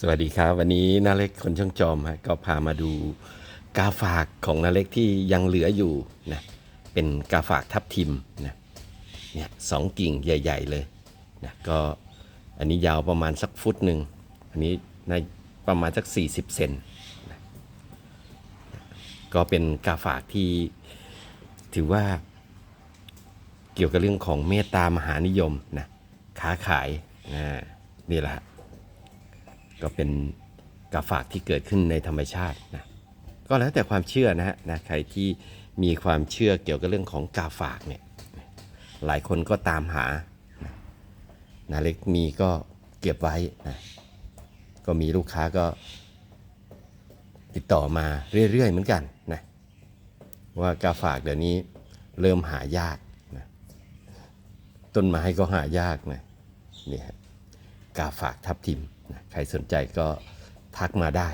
สวัสดีครับ วันนี้นาเล็กคนช่างจอมฮะก็พามาดูกาฝากของนาเล็กที่ยังเหลืออยู่นะเป็นกาฝากทับทิมนะเนี่ยสองกิ่งใหญ่ ๆ เลยนะก็อันนี้ยาวประมาณสักฟุตหนึ่งอันนี้ในประมาณสัก 40 เซนนะก็เป็นกาฝากที่ถือว่าเกี่ยวกับเรื่องของเมตตามหานิยมนะค้าขายนะนี่แหละ ก็เป็นกาฝากที่เกิดขึ้นในธรรมชาตินะก็แล้วแต่ความเชื่อนะฮะนะใครที่มีความเชื่อเกี่ยวกับเรื่องของกาฝากเนี่ยหลายคนก็ตามหานะนาเล็กมีก็เก็บไว้นะก็มีลูกค้าก็ติดต่อมาเรื่อยๆเหมือนกันนะว่ากาฝากเดี๋ยวนี้เริ่มหายากนะต้นไม้ก็หายากนะนี่ฮะกาฝากทับทิม ใครสนใจก็ทักมาได้